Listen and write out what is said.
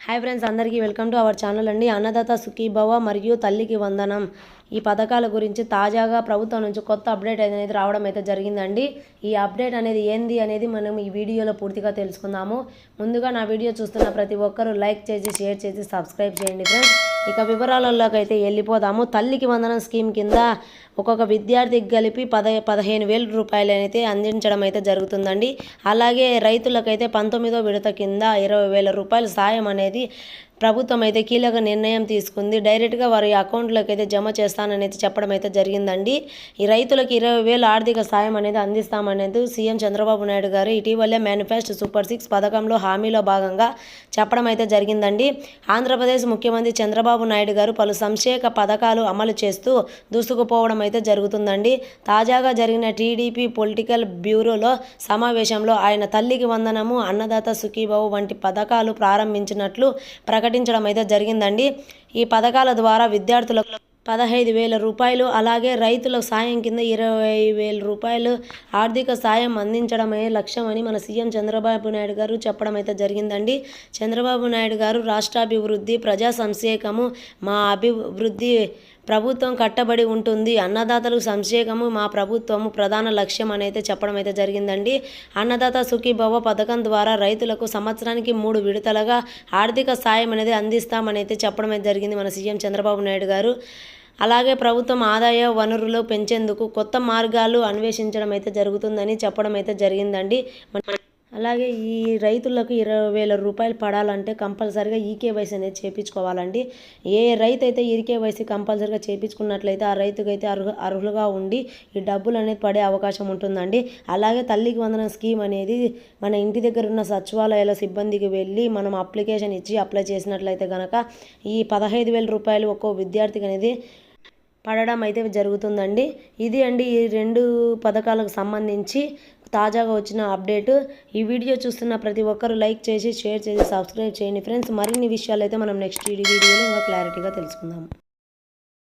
Hi friends అందరికీ welcome to our channel అండి. అన్నదాత సుఖీభవ మరియు తల్లికి వందనం. ఈ పథకాల గురించి తాజాగా ప్రభుత్వం నుంచి కొత్త అప్డేట్ అనేది రావడం అయితే జరిగిందండి. ఈ అప్డేట్ అనేది ఏంది అనేది మనం ఈ వీడియోలో పూర్తిగా తెలుసుకుందాము. ముందుగా నా వీడియో చూస్తున్న ప్రతి ఒక్కరూ లైక్ చేసి షేర్ చేసి సబ్స్క్రైబ్ చేయండి ఫ్రెండ్స్. ఇక వివరాలలోకి అయితే వెళ్ళిపోదాము. తల్లికి వందనం స్కీమ్ కింద ఒక్కొక్క విద్యార్థికి కలిపి పద పదిహేను వేల రూపాయలు అయితే అందించడం అయితే జరుగుతుందండి. అలాగే రైతులకైతే పంతొమ్మిదో విడత కింద ఇరవై వేల రూపాయల సాయం అనేది ప్రభుత్వం అయితే కీలక నిర్ణయం తీసుకుంది. డైరెక్ట్గా వారి అకౌంట్లోకి అయితే జమ చేస్తాననేది చెప్పడం అయితే జరిగిందండి. ఈ రైతులకు ఇరవై వేలు ఆర్థిక సాయం అనేది అందిస్తామనేది సీఎం చంద్రబాబు నాయుడు గారు ఇటీవలే మేనిఫెస్టో సూపర్ సిక్స్ పథకంలో హామీలో భాగంగా చెప్పడం అయితే జరిగిందండి. ఆంధ్రప్రదేశ్ ముఖ్యమంత్రి చంద్రబాబు నాయుడు గారు పలు సంక్షేమ పథకాలు అమలు చేస్తూ దూసుకుపోవడం అయితే జరుగుతుందండి. తాజాగా జరిగిన టీడీపీ పొలిటికల్ బ్యూరోలో సమావేశంలో ఆయన తల్లికి వందనము అన్నదాత సుఖీబాబు వంటి పథకాలు ప్రారంభించినట్లు ప్రకటించడం అయితే జరిగిందండి. ఈ పథకాల ద్వారా విద్యార్థులకు పదహైదు వేల రూపాయలు అలాగే రైతుల సాయం కింద ఇరవై వేల రూపాయలు ఆర్థిక సాయం అందించడమే లక్ష్యమని మన సీఎం చంద్రబాబు నాయుడు గారు చెప్పడం అయితే జరిగిందండి. చంద్రబాబు నాయుడు గారు రాష్ట్రాభివృద్ధి ప్రజా సంక్షేమము మా అభివృద్ధి ప్రభుత్వం కట్టబడి ఉంటుంది. అన్నదాతలకు సంక్షేమము మా ప్రభుత్వము ప్రధాన లక్ష్యం అనేది చెప్పడం అయితే జరిగిందండి. అన్నదాత సుఖీభవ పథకం ద్వారా రైతులకు సంవత్సరానికి మూడు విడతలుగా ఆర్థిక సాయం అనేది అందిస్తామని అయితే చెప్పడం అయితే జరిగింది మన సీఎం చంద్రబాబు నాయుడు గారు. అలాగే ప్రభుత్వం ఆదాయ వనరులు పెంచేందుకు కొత్త మార్గాలు అన్వేషించడం అయితే జరుగుతుందని చెప్పడం అయితే జరిగిందండి. మన- అలాగే ఈ రైతులకు ఇరవై వేల రూపాయలు పడాలంటే కంపల్సరిగా ఈకేవైసీ అనేది చేయించుకోవాలండి ఏ రైతు అయితే ఈకేవైసీ కంపల్సరీగా చేయించుకున్నట్లయితే ఆ రైతుకైతే అర్హు అర్హులుగా ఉండి ఈ డబ్బులు అనేది పడే అవకాశం ఉంటుందండి. అలాగే తల్లికి వందనం స్కీమ్ అనేది మన ఇంటి దగ్గర ఉన్న సచివాలయాల సిబ్బందికి వెళ్ళి మనం అప్లికేషన్ ఇచ్చి అప్లై చేసినట్లయితే కనుక ఈ పదహైదు వేల రూపాయలు ఒక్కో విద్యార్థికి అనేది పడడం అయితే జరుగుతుందండి. ఇది అండి ఈ రెండు పథకాలకు సంబంధించి తాజాగా వచ్చిన అప్డేట్. ఈ వీడియో చూస్తున్న ప్రతి ఒక్కరు లైక్ చేసి షేర్ చేసి సబ్స్క్రైబ్ చేయండి. ఫ్రెండ్స్ మరిన్ని విషయాలు అయితే మనం నెక్స్ట్ వీడియోలో ఇంకా క్లారిటీగా తెలుసుకుందాం.